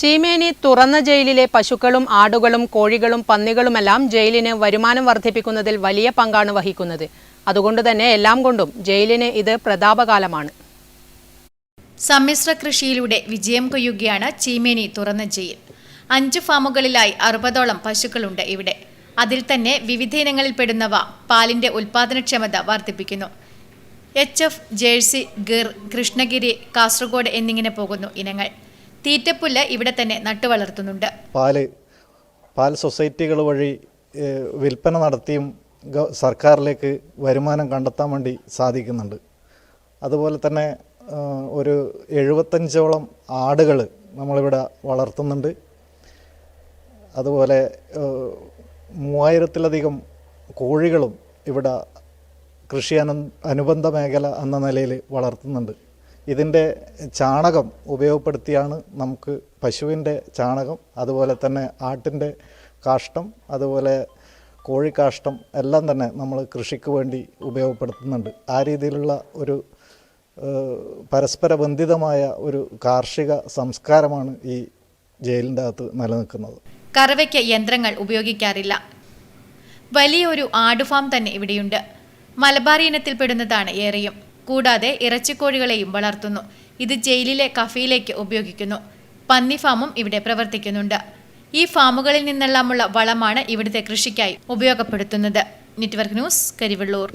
ചീമേനി തുറന്ന ജയിലിലെ പശുക്കളും ആടുകളും കോഴികളും പന്നികളുമെല്ലാം ജയിലിന് വരുമാനം വർദ്ധിപ്പിക്കുന്നതിൽ വലിയ പങ്കാണ് വഹിക്കുന്നത്. അതുകൊണ്ട് തന്നെ എല്ലാം കൊണ്ടും ജയിലിന് ഇത് പ്രതാപകാലമാണ്. സമ്മിശ്ര കൃഷിയിലൂടെ വിജയം കൊയ്യുകയാണ് ചീമേനി തുറന്ന ജയിൽ. അഞ്ച് ഫാമുകളിലായി അറുപതോളം പശുക്കളുണ്ട് ഇവിടെ. അതിൽ തന്നെ വിവിധ ഇനങ്ങളിൽപ്പെടുന്നവ പാലിന്റെ ഉൽപാദനക്ഷമത വർദ്ധിപ്പിക്കുന്നു. H F Jersey Gir Krishnagiri Kasaragod എന്നിങ്ങനെ പോകുന്നു ഇനങ്ങൾ. തീറ്റപ്പുല്ല് ഇവിടെ തന്നെ നട്ടുവളർത്തുന്നുണ്ട് പാൽ പാൽ സൊസൈറ്റികൾ വഴി വിൽപ്പന നടത്തിയും സർക്കാരിലേക്ക് വരുമാനം കണ്ടെത്താൻ വേണ്ടി സാധിക്കുന്നുണ്ട്. അതുപോലെ തന്നെ ഒരു എഴുപത്തഞ്ചോളം ആടുകൾ നമ്മളിവിടെ വളർത്തുന്നുണ്ട്. അതുപോലെ മൂവായിരത്തിലധികം കോഴികളും ഇവിടെ കൃഷി അനു അനുബന്ധ മേഖല എന്ന നിലയിൽ വളർത്തുന്നുണ്ട്. ഇതിന്റെ ചാണകം ഉപയോഗപ്പെടുത്തിയാണ് നമുക്ക് പശുവിന്റെ ചാണകം അതുപോലെ തന്നെ ആട്ടിന്റെ കാഷ്ടം അതുപോലെ കോഴിക്കാഷ്ടം എല്ലാം തന്നെ നമ്മൾ കൃഷിക്ക് വേണ്ടി ഉപയോഗപ്പെടുത്തുന്നുണ്ട്. ആ രീതിയിലുള്ള ഒരു പരസ്പരബന്ധിതമായ പരസ്പര ബന്ധിതമായ ഒരു കാർഷിക സംസ്കാരമാണ് ഈ ജയിലിന്റെ അകത്ത് നിലനിൽക്കുന്നത്. കറവയ്ക്ക് യന്ത്രങ്ങൾ ഉപയോഗിക്കാറില്ല. വലിയൊരു ആടുഫാം തന്നെ ഇവിടെയുണ്ട്. മലബാർ ഇനത്തിൽപ്പെടുന്നതാണ് ഏറെയും. കൂടാതെ ഇറച്ചിക്കോഴികളെയും വളർത്തുന്നു. ഇത് ജയിലിലെ കഫയിലേക്ക് ഉപയോഗിക്കുന്നു. പന്നി ഫാമും ഇവിടെ പ്രവർത്തിക്കുന്നുണ്ട്. ഈ ഫാമുകളിൽ നിന്നെല്ലാമുള്ള വളമാണ് ഇവിടുത്തെ കൃഷിക്കായി ഉപയോഗപ്പെടുത്തുന്നത്. Network news Karivellur.